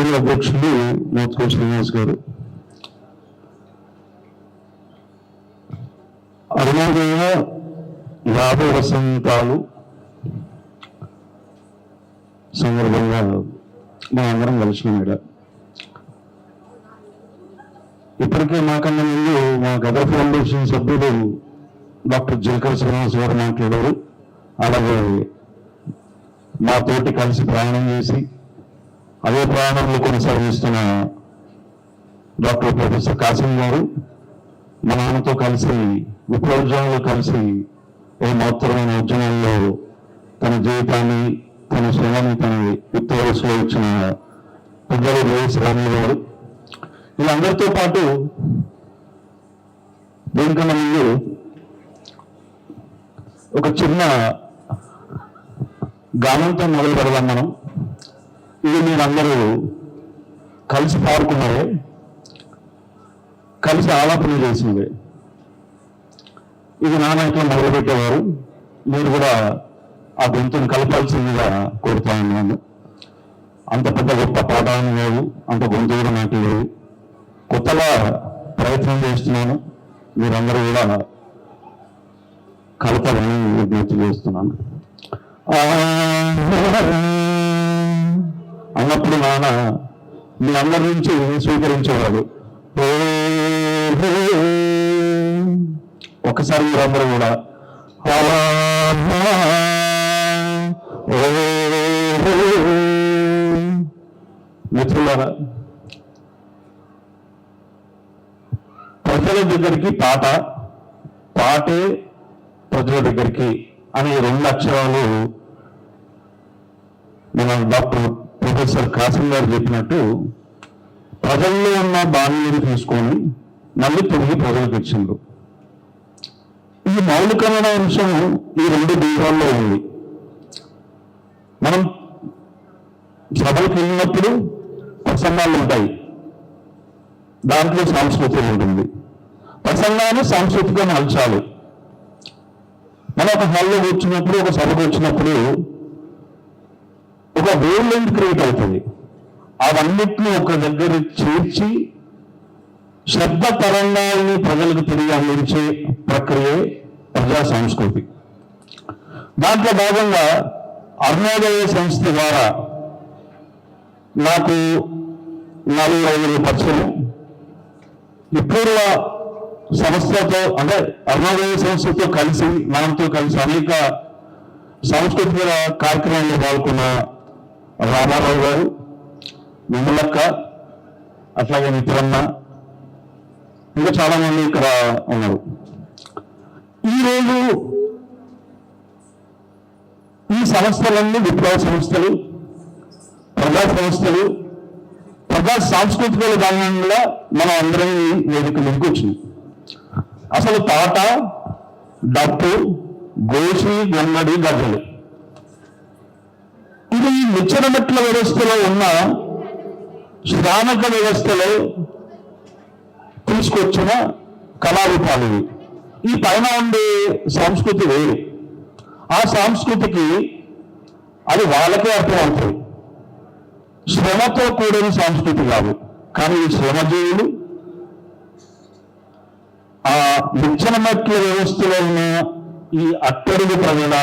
Party అధ్యక్షులు మోత్కూర్ శ్రీనివాస్ గారు. అరుణోదయ యాభై వసంతాలు సందర్భంగా మా అందరం కలిసిన ఇక్కడ ఇప్పటికే మాకన్నా ముందు మా గద ఫౌండేషన్ సభ్యులు డాక్టర్ జిల్కర్ శ్రీనివాస్ గారు మాట్లాడారు. అలాగే మాతోటి కలిసి ప్రయాణం చేసి అదే ప్రయాణంలో కొనసాగిస్తున్న డాక్టర్ ప్రొఫెసర్ కాసిం గారు మా నాన్నతో కలిసి విప్లవోద్యమంలో కలిసి ఏ మహత్తరమైన ఉద్యమంలో తన జీవితాన్ని తన శ్రమని తన యుక్త వయసులో ఇచ్చిన పెద్దలు వైఎస్ రామయ్య గారు. వీళ్ళందరితో పాటు దీనికన్నా ముందు ఒక చిన్న గానంతో మొదలు పెడదాం మనం. ఇది మీరందరూ కలిసి పాడుకున్నారే కలిసి ఆలాపన చేసింది. ఇది నాన్న మొదలుపెట్టేవారు? మీరు కూడా ఆ గొంతును కలపాల్సిందిగా కోరుతా ఉన్నాను. అంత పెద్ద గొప్ప పాఠాలు లేవు అంత గొంతు కూడా నాకు లేదు. కొత్తగా ప్రయత్నం చేస్తున్నాను. మీరందరూ కూడా కలపాలని విజ్ఞప్తి చేస్తున్నాను. అన్నప్పుడు నాన్న మీ అందరి నుంచి స్వీకరించేవాడు. ఒకసారి మీరందరూ కూడా ఆ, మిత్రులారా ప్రజల దగ్గరికి పాట పాటే ప్రజల దగ్గరికి అనే రెండు అక్షరాలు మన డాక్టర్ ప్రొఫెసర్ కాసిం గారు చెప్పినట్టు ప్రజల్లో ఉన్న బాణీని తీసుకొని మళ్ళీ తిరిగి ప్రజలకు ఇచ్చిండ్రు. ఈ మౌలికమైన అంశం ఈ రెండు దీపాల్లో ఉంది. మనం సభలకు వెళ్ళినప్పుడు ప్రసంగాలు ఉంటాయి. దాంట్లో సంస్కృతి ఉంటుంది. ప్రసంగాన్ని సాంస్కృతిక మలచాలి మనం ఒక హాల్లో కూర్చున్నప్పుడు ఒక సభకు వచ్చినప్పుడు ఒక వేవ్ లెంత్ క్రియేట్ అవుతుంది. అవన్నిటిని ఒక దగ్గర చేర్చి శబ్ద తరంగాల్ని ప్రజలకు తిరిగి అందించే ప్రక్రియ ప్రజా సంస్కృతి. దాంట్లో భాగంగా అరుణోదయ సంస్థ ద్వారా నాకు నలభై ఐదు పరిచయం ఇప్పుడు సంస్థతో అంటే అరుణోదయ సంస్థతో కలిసి మనతో కలిసి అనేక సాంస్కృతిక కార్యక్రమాల్లో పాల్గొన్న రామారావు గారు విమలక్క అట్లాగే మిత్రన్న ఇంకా చాలా మంది ఇక్కడ ఉన్నారు. ఈరోజు ఈ సంస్థలన్నీ విప్లవ సంస్థలు ప్రజా సంస్థలు ప్రజా సాంస్కృతిక విధానంలో మనం అందరం ఈ వేదిక మీదకి వచ్చింది అసలు పాట డప్పు గోసి గన్నడి గద్దలు ఇది నిచ్చెనమెట్ల వ్యవస్థలో ఉన్న శ్రామిక వ్యవస్థలో తీసుకొచ్చిన కళారూపాలు ఇవి. ఈ పైన ఉండే సంస్కృతి వేరు. ఆ సంస్కృతికి అది వాళ్ళకే అర్థమవుతుంది. శ్రమతో కూడిన సంస్కృతి కాదు. కానీ ఈ శ్రమజీవులు ఆ నిచ్చెన మట్ల వ్యవస్థలో ఉన్న ఈ అట్టడుగు ప్రజల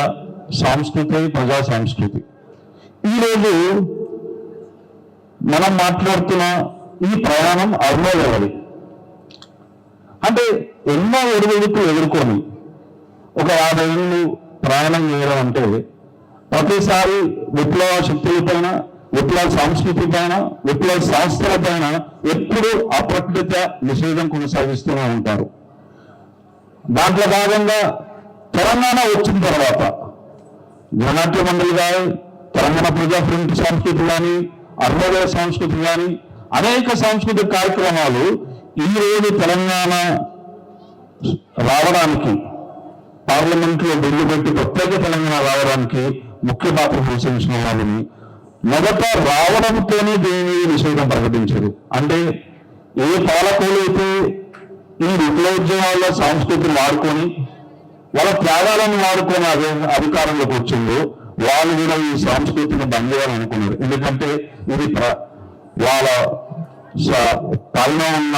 సంస్కృతి ప్రజా సంస్కృతి ఈరోజు మనం మాట్లాడుతున్న ఈ ప్రయాణం అరుణోదయది అంటే ఎన్నో ఒడిదుడుకులు ఎదుర్కొని ఒక యాభై ఏళ్ళు ప్రయాణం చేయడం అంటే ప్రతిసారి విప్లవ శక్తుల పైన విప్లవ సంస్కృతి పైన విప్లవ శాస్త్రాల పైన ఎప్పుడు అప్రకృత నిషేధం కొనసాగిస్తూనే ఉంటారు. దాంట్లో భాగంగా తెలంగాణ వచ్చిన తర్వాత జనాట్య మండలి కానీ తెలంగాణ ప్రజా ఫ్రంట్ సంస్కృతి కానీ అరుణోదయ సంస్కృతి కానీ అనేక సాంస్కృతిక కార్యక్రమాలు ఈ తెలంగాణ రావడానికి పార్లమెంట్లో బిల్లు పెట్టి ప్రత్యేక తెలంగాణ రావడానికి ముఖ్య పాత్ర పోషించిన వాళ్ళని మొదట రావడంతోనే దీని నిషేధం ప్రకటించారు. అంటే ఏ పాలకులు అయితే ఈ విప్లవోద్యమాల్లో సంస్కృతిని వాడుకొని వాళ్ళ త్యాగాలను వాడుకొని అదే అధికారంలోకి వచ్చిందో వాళ్ళు కూడా ఈ సాంస్కృతిక బంద్ చేయాలనుకున్నారు ఎందుకంటే ఇది వాళ్ళ తలలో ఉన్న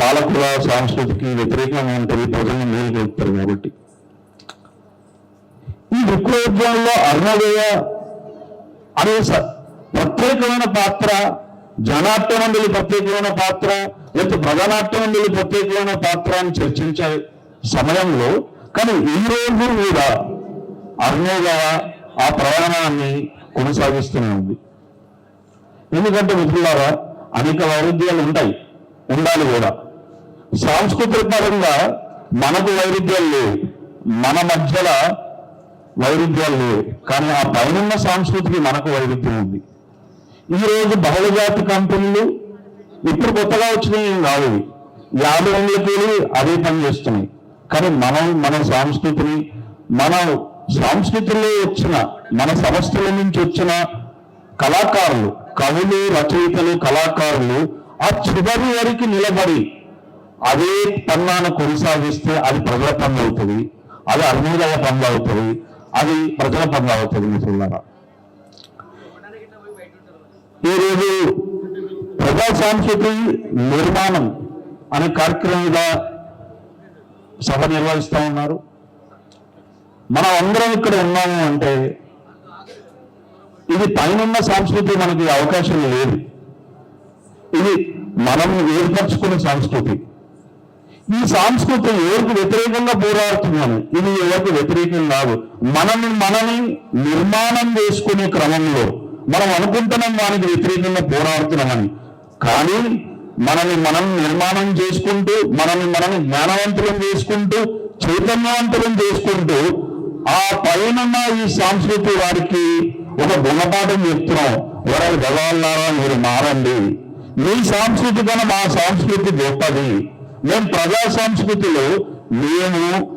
పాలకుల సాంస్కృతికి వ్యతిరేకంగా ఉంటుంది ప్రజలను మేలు కొలుపుతారు కాబట్టి. ఈ విప్లవోద్యమంలో అరుణోదయ అనే ప్రత్యేకమైన పాత్ర జనాట్య మండలి ప్రత్యేకమైన పాత్ర లేకపోతే ప్రజానాట్య మండలి ప్రత్యేకమైన పాత్ర అని చర్చించే సమయంలో కానీ ఈ రోజు కూడా అరుణోదయ ఆ ప్రయాణాన్ని కొనసాగిస్తూనే ఉంది ఎందుకంటే మిత్రులారా అనేక వైరుధ్యాలు ఉంటాయి ఉండాలి కూడా. సాంస్కృతిక పరంగా మనకు వైరుధ్యాలు లేవు. మన మధ్యలో వైరుధ్యాలు లేవు. కానీ ఆ పైన సంస్కృతికి మనకు వైరుధ్యం ఉంది. ఈ రోజు బహుళజాతి కంపెనీలు ఇప్పుడు కొత్తగా వచ్చినాయి ఏం కావు. యాభై ఏళ్ళకి అదే పని చేస్తున్నాయి. కానీ మనం మన సంస్కృతిని మన సంస్కృతిలో వచ్చిన మన సంస్థల నుంచి వచ్చిన కళాకారులు కవులు రచయితలు కళాకారులు ఆ చివరి వరకు నిలబడి అదే పన్నాను కొనసాగిస్తే అది ప్రజల పనులు అవుతుంది అది అరుణోదయ పనులు అవుతుంది అది ప్రజల పనులు అవుతుంది మిత్రులారా. ఈరోజు ప్రజా సాంస్కృతి నిర్మాణం అనే కార్యక్రమంగా సభ నిర్వహిస్తా ఉన్నారు. మనం అందరం ఇక్కడ ఉన్నాము అంటే ఇది పైనున్న సంస్కృతి మనకి అవకాశం లేదు. ఇది మనం ఏర్పరచుకున్న సంస్కృతి. ఈ సంస్కృతి ఎవరికి వ్యతిరేకంగా పోరాడుతున్నాను ఇది ఎవరికి వ్యతిరేకం కాదు. మనని మనని నిర్మాణం చేసుకునే క్రమంలో మనం అనుకుంటున్నాం దానికి వ్యతిరేకంగా పోరాడుతున్నామని. కానీ మనని మనం నిర్మాణం చేసుకుంటూ మనని మనం జ్ఞానవంతులం చేసుకుంటూ చైతన్యవంతులం చేసుకుంటూ ఆ పైన ఈ సాంస్కృతి వారికి ఒక గుణపాఠం చెప్తున్నాం. ఎవరైనా గదవాళ్ళారా మీరు మారండి. మీ సంస్కృతి కన్నా మా సంస్కృతి గొప్పది. మేము ప్రజా సంస్కృతిలో మేము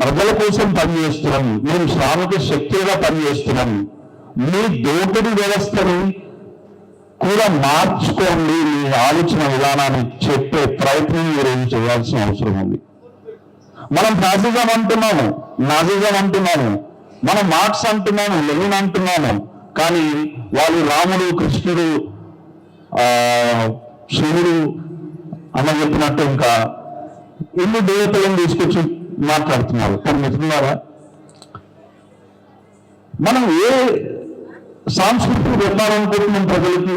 ప్రజల కోసం పనిచేస్తున్నాం. మేము శ్రామిక శక్తిగా పనిచేస్తున్నాం. మీ దోపిడీ వ్యవస్థని కూడా మార్చుకోండి మీ ఆలోచన విధానాన్ని చెప్పే ప్రయత్నం మీరు చేయాల్సిన అవసరం ఉంది. మనం ఫాసిజం అంటున్నాము నాజిజం అంటున్నాము మనం మార్క్స్ అంటున్నాము లెనిన్ అంటున్నాము కానీ వాళ్ళు రాముడు కృష్ణుడు ఆ శివుడు అన్న చెప్పినట్టు ఇంకా ఎన్ని దేవతలను తీసుకొచ్చి మాట్లాడుతున్నారు. కానీ మిత్రులారా మనం ఏ సాంస్కృతిక పెట్టాలనుకుంటున్నాం ప్రజలకి?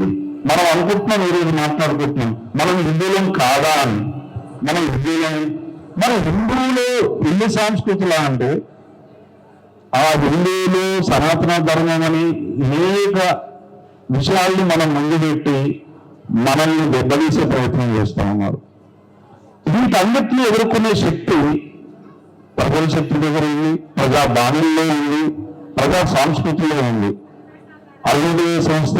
మనం అనుకుంటున్నాం ఈరోజు మాట్లాడుకుంటున్నాం. మనం హిందువులం కాదా అని. మనం హిందువులం మన హిందువులు ఎన్ని సంస్కృతిలా అంటే ఆ హిందువులు సనాతన ధర్మం అని అనేక విషయాల్ని మనం ముందుపెట్టి మనల్ని దెబ్బతీసే ప్రయత్నం చేస్తా ఉన్నారు. వీటన్నిటిని ఎదుర్కొనే శక్తి ప్రజల శక్తి దగ్గర ఉంది ప్రజా బాణుల్లో ఉంది ప్రజా సంస్కృతిలో ఉంది. అరుణోదయ సంస్థ?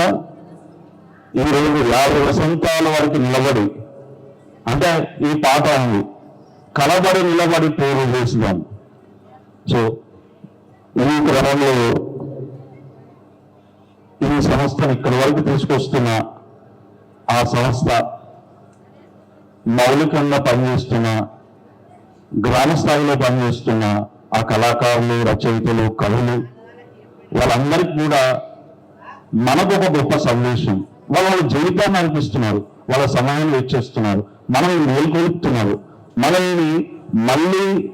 ఈరోజు యాభై వసంతాల వరకు నిలబడి అంటే ఈ పాట ఉంది. కలబడి నిలబడి పేరు చేసినాం సో ఈ క్రమంలో ఈ సంస్థను ఇక్కడి వరకు తీసుకొస్తున్న ఆ సంస్థ మౌలికంగా పనిచేస్తున్న గ్రామ స్థాయిలో పనిచేస్తున్న ఆ కళాకారులు రచయితలు కవులు వాళ్ళందరికీ కూడా మనకు ఒక గొప్ప సందేశం. వాళ్ళ వాళ్ళ జీవితాన్ని అనిపిస్తున్నారు. వాళ్ళ సమయాన్ని ఇచ్చేస్తున్నారు మనల్ని మేల్కొలుపుతున్నారు. మనల్ని మళ్ళీ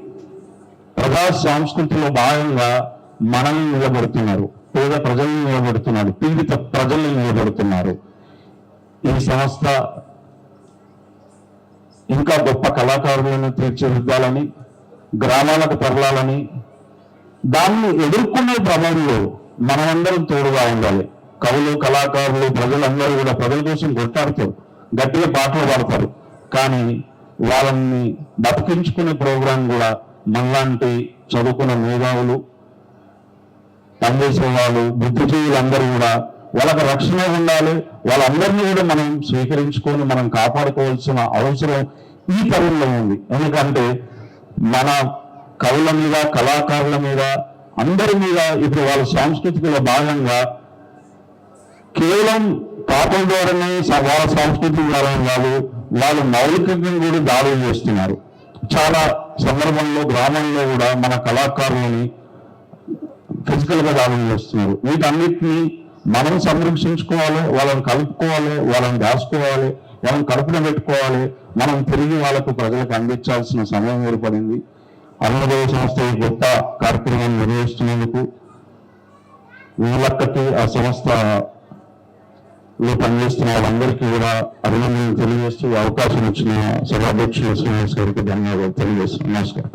ప్రజా సంస్కృతిలో భాగంగా మనల్ని నిలబడుతున్నారు. పేద ప్రజల్ని నిలబడుతున్నారు. పీడిత ప్రజల్ని నిలబడుతున్నారు. ఈ సంస్థ ఇంకా గొప్ప కళాకారులను తీర్చిదిద్దాలని గ్రామాలకు తరలాలని దాన్ని ఎదుర్కొనే క్రమంలో మనమందరం తోడుగా ఉండాలి. కవులు కళాకారులు ప్రజలందరూ కూడా ప్రజల కోసం కొట్లాడతారు. గట్టిగా పాటలు పాడతారు. కానీ వాళ్ళని బతికించుకునే ప్రోగ్రాం కూడా మనలాంటి చదువుకున్న మేధావులు పనిచేసే వాళ్ళు బుద్ధిజీవులు అందరూ కూడా వాళ్ళకి రక్షణ ఉండాలి. వాళ్ళందరినీ కూడా మనం స్వీకరించుకొని మనం కాపాడుకోవాల్సిన అవసరం ఈ తరుణంలో ఉంది. ఎందుకంటే మన కవుల మీద కళాకారుల మీద అందరి మీద ఇప్పుడు వాళ్ళ సాంస్కృతికలో భాగంగా కేవలం పాపం ద్వారానే స- వాళ్ళ సాంస్కృతిక ద్వారా కాదు వాళ్ళు మౌలికంగా కూడా దాడులు చేస్తున్నారు. చాలా సందర్భంలో గ్రామంలో కూడా మన కళాకారులని ఫిజికల్గా దాడులు చేస్తున్నారు. వీటన్నిటినీ మనం సంరక్షించుకోవాలి వాళ్ళని కలుపుకోవాలి వాళ్ళని దాచుకోవాలి వాళ్ళని కడుపున పెట్టుకోవాలి. మనం తిరిగి వాళ్ళకు ప్రజలకు అందించాల్సిన సమయం ఏర్పడింది. అరుణోదయ సంస్థ ఈ గొప్ప కార్యక్రమాన్ని నిర్వహిస్తున్నందుకు వీళ్ళక్కకి ఆ సంస్థ లో పనిచేస్తున్న వాళ్ళందరికీ కూడా అభినందనలు తెలియజేస్తూ అవకాశం ఇచ్చిన సభాధ్యక్షులు శ్రీనివాస్ గారికి ధన్యవాదాలు తెలియజేస్తున్నాను. నమస్కారం.